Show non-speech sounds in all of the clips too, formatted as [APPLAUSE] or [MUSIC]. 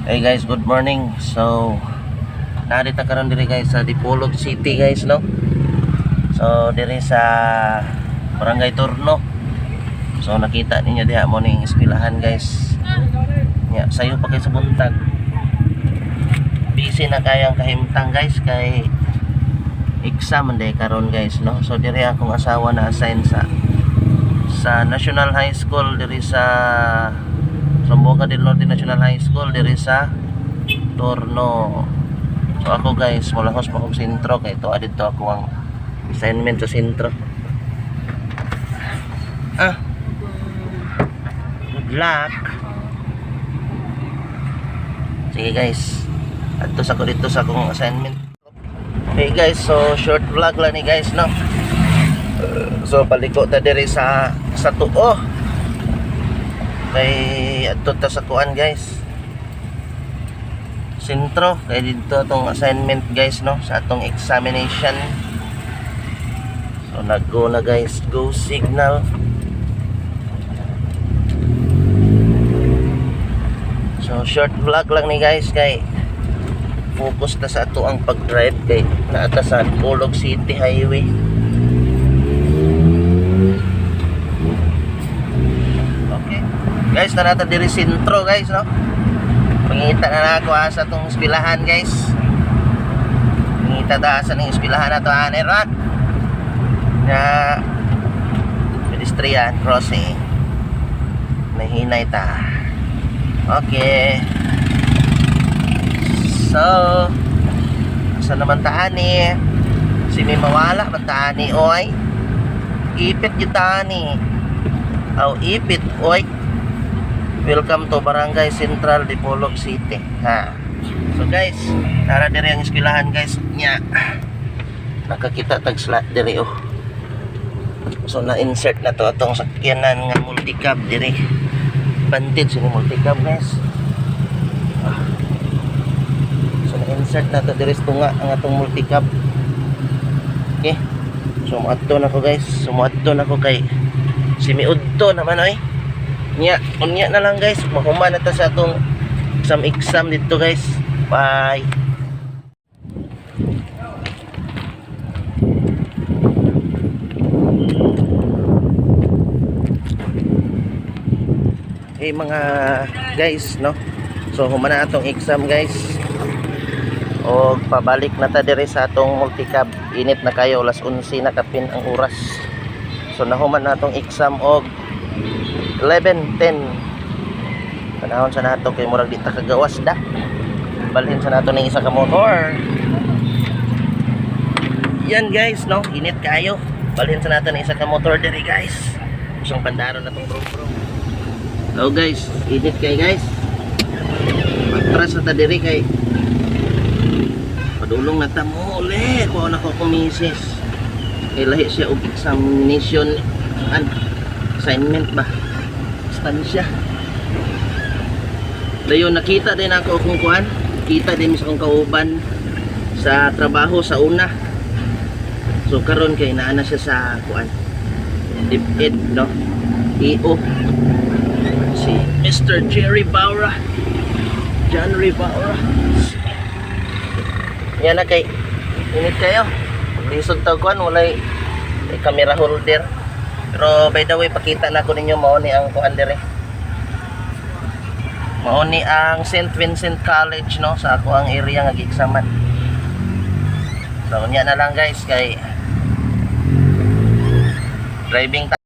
Hey guys, good morning. So, narita karon diri guys sa Dipolog City guys, no? So, diri sa Barangay Turno. So, nakita ninyo diha mo ning eskwelahan guys. Nya, sayo pa kay sa buntag. Busy na kayang kahimtang guys kay exam day karon guys, no? So, diri akong asawa na assign sa sa National High School diri sa Sambuca del Norte National High School diri sa Torno. So ako guys, malahos pa akong sentro kay ito adito ako ang assignment sa sentro. Ah. Good luck. Sige guys. Adto sa ko dito sa akong assignment. Okay guys, so short vlog lang ni guys no. So paliko ta diri sa sa tuo. Kay adto ta sa kuan guys. Sentro kay dito atong assignment guys no sa atong examination. So nag-go na guys, go signal. So short vlog lang ni guys kay focus ta sa ato ang pag-drive kay naata sa Colog City Highway. Guys, narata diri sentro guys, no? Pangita na ako ah, sa tong eskwelahan guys. Pangita da sa ning eskwelahan na to ani rat. Na pedestrian crossing. Nahinay ta. Okay. So, sa naman taani? Si may mawala man taani, oy. Ipit yung taani. Aw, ipit, oy. Welcome to Barangay Central Dipolog City. Ha. So guys, tara diri ang eskwelahan guys. Nya. Nakakita tag slot diri oh. So na-insert na to atong sakyanan nga multicab diri. Bandit sini multicab guys. So na-insert na to diri tunga ang atong multicab. Okay. So muadto na ko guys. So muadto na ko kay simiudto naman oy. Nya, unya na lang guys. Mahuman na ta sa atong exam exam dito guys. Bye. Hey mga guys, no? So human na atong exam guys. O pabalik na ta diri sa atong multicab. Init na kayo, alas 11 na kapin ang oras. So nahuman na atong exam og 11, 10 Panahon sa nato kay murag di ta kagawas da. Balhin sa nato ng isa ka motor. Yan guys no, init kayo. Balhin sa nato ng isa ka motor diri guys. Isang pandaron na tong bro bro So guys, init kay guys. Matras na ta diri kay. Padulong na ta mo uli. Kuha na ko kumisis Kay lahi siya og examination an assignment ba stansya dayon nakita din ako kung kuan kita din sa kong kauban sa trabaho sa una. So karon kay naana siya sa kuan. DepEd no? EO si Mr. Jerry Baura. John Rivera yan na kay init kayo. Lisod tag kuan walay may camera holder pero by the way, pakita na ko ninyo mao ni ang kuan dire. Mao ni ang St. Vincent College no sa ako ang area nga gieksaman. So nya na lang guys kay driving ta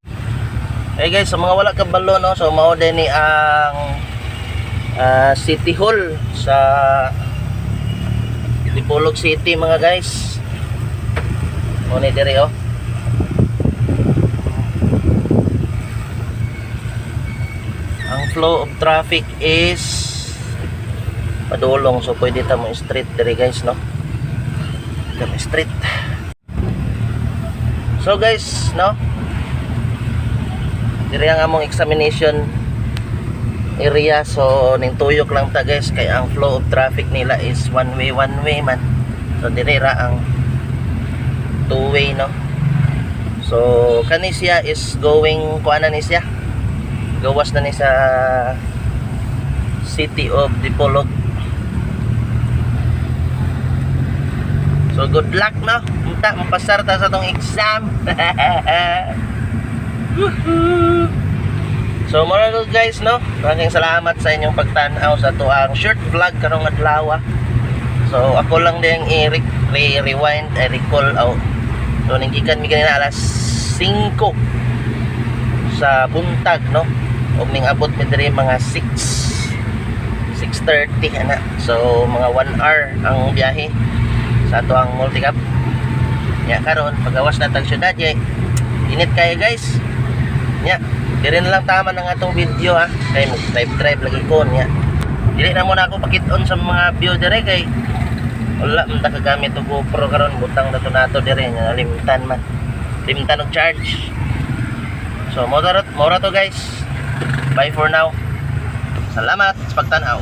Hey guys, sa mga wala kabalo no, so mao din ni ang ah, City Hall sa Dipolog City mga guys. Mao ni dire oh. ang flow of traffic is padulong. So pwede ta mo street dire guys no? Kami street. So guys no? Dire ang among examination area. So ning tuyok lang ta guys kay ang flow of traffic nila is one way one way man. So dire ra ang two way no? So kani is going kuana ni siya gawas na ni sa City of Dipolog. So good luck no. Unta mapasar ta sa tong exam. [LAUGHS] So mga good guys no. Maraming salamat sa inyong pagtanaw sa tuang short vlog karong adlaw. ah. So ako lang din i rewind i recall out. So ninggikan mi kanina alas 5 sa buntag no. Og abot mi diri mga 6 6.30 ana. So mga 1 hour ang biyahe sa ato ang multicap. Ya karon pagawas na tag syudad yay. Init kayo guys. Ya, diri na lang tama ng atong video ha. Kay mo drive drive lagi ko niya. Dili na muna ako pakiton sa mga view dire kay wala man ta kagamit og GoPro karon butang na to nato dire nya limtan man. Limtan og charge. So mo to mo to guys. Bye for now. Salamat sa pagtanaw.